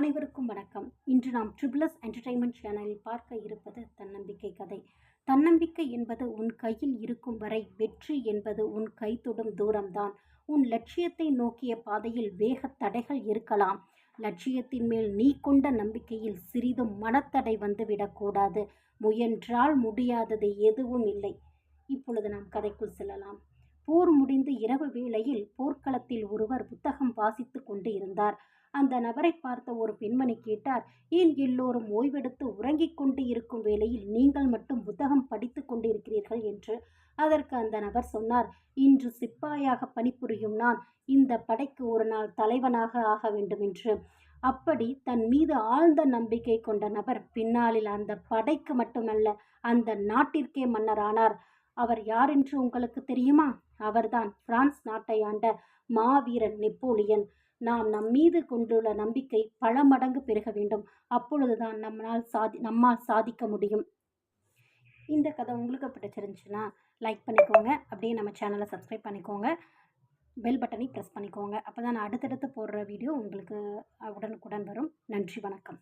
அனைவருக்கும் வணக்கம். இன்று நாம் ட்ரிபிளஸ் என்டர்டைன்மெண்ட் சேனலில் பார்க்க இருப்பது தன்னம்பிக்கை கதை. தன்னம்பிக்கை என்பது உன் கையில் இருக்கும் வரை வெற்றி என்பது உன் கை தொடும் தூரம்தான். உன் லட்சியத்தை நோக்கிய பாதையில் வேக தடைகள் இருக்கலாம். லட்சியத்தின் மேல் நீ கொண்ட நம்பிக்கையில் சிறிதும் மனத்தடை வந்துவிடக்கூடாது முயன்றால் முடியாதது எதுவும் இல்லை. இப்பொழுது நாம் கதைக்குள் செல்லலாம். போர் முடிந்து இரவு வேளையில் போர்க்களத்தில் ஒருவர் புத்தகம் வாசித்து கொண்டு இருந்தார். அந்த நபரை பார்த்த ஒரு பெண்மணி கேட்டார் ஏன் எல்லோரும் ஓய்வெடுத்து உறங்கிக் கொண்டு இருக்கும் வேளையில் நீங்கள் மட்டும் புத்தகம் படித்து கொண்டிருக்கிறீர்கள்? என்று. அதற்கு அந்த நபர் சொன்னார் இன்று சிப்பாயாக பணிபுரியும் நான் இந்த படைக்கு ஒரு நாள் தலைவனாக ஆக வேண்டும் என்று. அப்படி தன் மீது ஆழ்ந்த நம்பிக்கை கொண்ட நபர் பின்னாளில் அந்த படைக்கு மட்டுமல்ல அந்த நாட்டிற்கே மன்னரானார். அவர் யார் என்று உங்களுக்கு தெரியுமா? அவர்தான் பிரான்ஸ் நாட்டை ஆண்ட மாவீரன் நெப்போலியன். நாம் நம் மீது கொண்டுள்ள நம்பிக்கை பல மடங்கு பெருக வேண்டும். அப்பொழுதுதான் நம்மளால் சாதி நம்மால் சாதிக்க முடியும். இந்த கதை உங்களுக்கு பிடிச்சிருந்துச்சுன்னா லைக் பண்ணிக்கோங்க. அப்படியே நம்ம சேனலை சப்ஸ்கிரைப் பண்ணிக்கோங்க. பெல் பட்டனை ப்ரெஸ் பண்ணிக்கோங்க. அப்போ தான் நான் அடுத்தடுத்து போடுற வீடியோ உங்களுக்கு உடனுக்குடன் வரும். நன்றி வணக்கம்.